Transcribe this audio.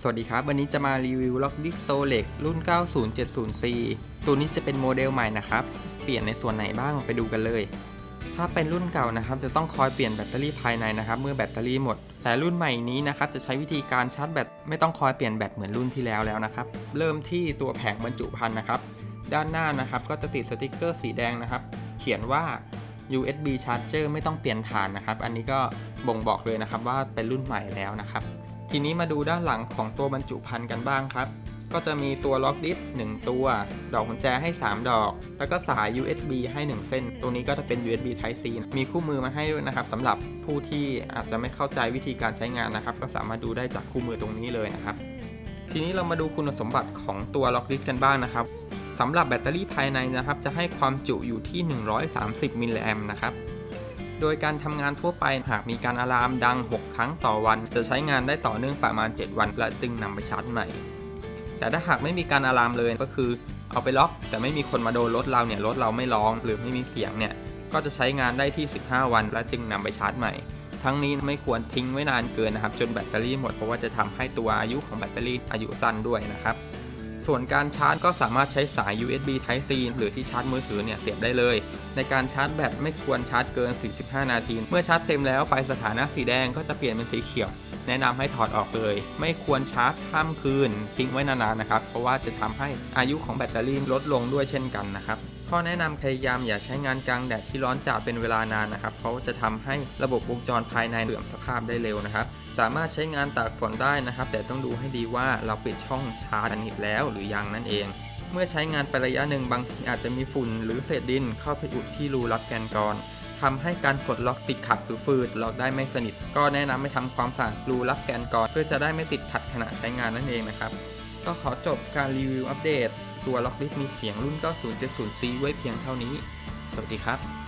สวัสดีครับ วันนี้จะมารีวิวล็อกดิสโซเล็กรุ่น 9070C ตัวนี้จะเป็นโมเดลใหม่นะครับ เปลี่ยนในส่วนไหนบ้างไปดูกันเลย ถ้าเป็นรุ่นเก่านะครับ จะต้องคอยเปลี่ยนแบตเตอรี่ภายในนะครับ เมื่อแบตเตอรี่หมด แต่รุ่นใหม่นี้นะครับ จะใช้วิธีการชาร์จแบตไม่ต้องคอยเปลี่ยนแบตเหมือนรุ่นที่แล้วแล้วนะครับ เริ่มที่ตัวแผงบรรจุภัณฑ์นะครับ ด้านหน้านะครับ ก็จะติดสติกเกอร์สีแดงนะครับ เขียนว่า USB charger ไม่ต้องเปลี่ยนฐานนะครับ อันนี้ก็บ่งบอกเลยนะครับว่าเป็นรุ่นใหม่แล้วนะครับ ทีนี้มาดูด้านหลังของตัวบรรจุภัณฑ์กันบ้างครับ ก็จะมีตัวล็อกดิส1ตัว ดอกกุญแจให้ 3 ดอก แล้วก็สาย USB ให้ 1 เส้น ตัวนี้ก็จะเป็น USB Type C มีคู่มือมาให้ด้วยนะครับสำหรับผู้ที่อาจจะไม่เข้าใจวิธีการใช้งานนะครับ ก็สามารถดูได้จากคู่มือตรงนี้เลยนะครับ ทีนี้เรามาดูคุณสมบัติของตัวล็อกดิสกันบ้างนะครับสำหรับแบตเตอรี่ภายในนะครับ จะให้ความจุอยู่ที่ 130 มิลลิแอมนะครับ โดยการทำงานทั่วไปหากมีการอะลามดัง 6 ครั้งต่อวัน จะใช้งานได้ต่อเนื่องประมาณ 7 วัน และจึงนำไปชาร์จใหม่ แต่ถ้าหากไม่มีการอะลามเลยก็คือ เอาไปล็อก แต่ไม่มีคนมาโดนรถเราเนี่ยรถเราไม่ร้อง หรือไม่มีเสียงเนี่ยก็จะใช้งานได้ที่ 15 วัน และจึงนำไปชาร์จใหม่ ทั้งนี้ไม่ควรทิ้งไว้นานเกินนะครับ จนแบตเตอรี่หมดเพราะว่าจะทำให้ตัวอายุของแบตเตอรี่อายุสั้นด้วยนะครับ ส่วนการชาร์จก็สามารถใช้สาย USB Type C หรือที่ชาร์จมือถือเนี่ยเสียบได้เลย ในการชาร์จแบตไม่ควรชาร์จเกิน 45 นาที เมื่อชาร์จเต็มแล้วไฟสถานะสีแดงก็จะเปลี่ยนเป็นสีเขียว แนะนำให้ถอดออกเลย ไม่ควรชาร์จข้ามคืนทิ้งไว้นานๆนะครับ เพราะว่าจะทำให้อายุของแบตเตอรี่ลดลงด้วยเช่นกันนะครับ ข้อแนะนำพยายามอย่าใช้งานกลางแดดที่ร้อนจัดเป็นเวลานานนะครับ เพราะจะทำให้ระบบวงจรภายในเสื่อมสภาพได้เร็วนะครับ สามารถใช้งานตากฝนได้นะครับ แต่ต้องดูให้ดีว่าเราปิดช่องชาร์จสนิทแล้วหรือยังนั่นเองเมื่อใช้งานไประยะหนึ่งบางทีอาจจะมีฝุ่นหรือเศษดินเข้าไปอุดที่รูรับแกนกรทำให้การปลดล็อกติดขัดหรือฟืดล็อกได้ไม่สนิท ก็แนะนำให้ทำความสะอาดรูรับแกนกรเพื่อจะได้ไม่ติดขัดขณะใช้งานนั่นเองนะครับ ก็ขอจบการรีวิวอัปเดต ตัวล็อกลิสมีเสียงรุ่น 9070C ไว้เพียงเท่านี้ สวัสดีครับ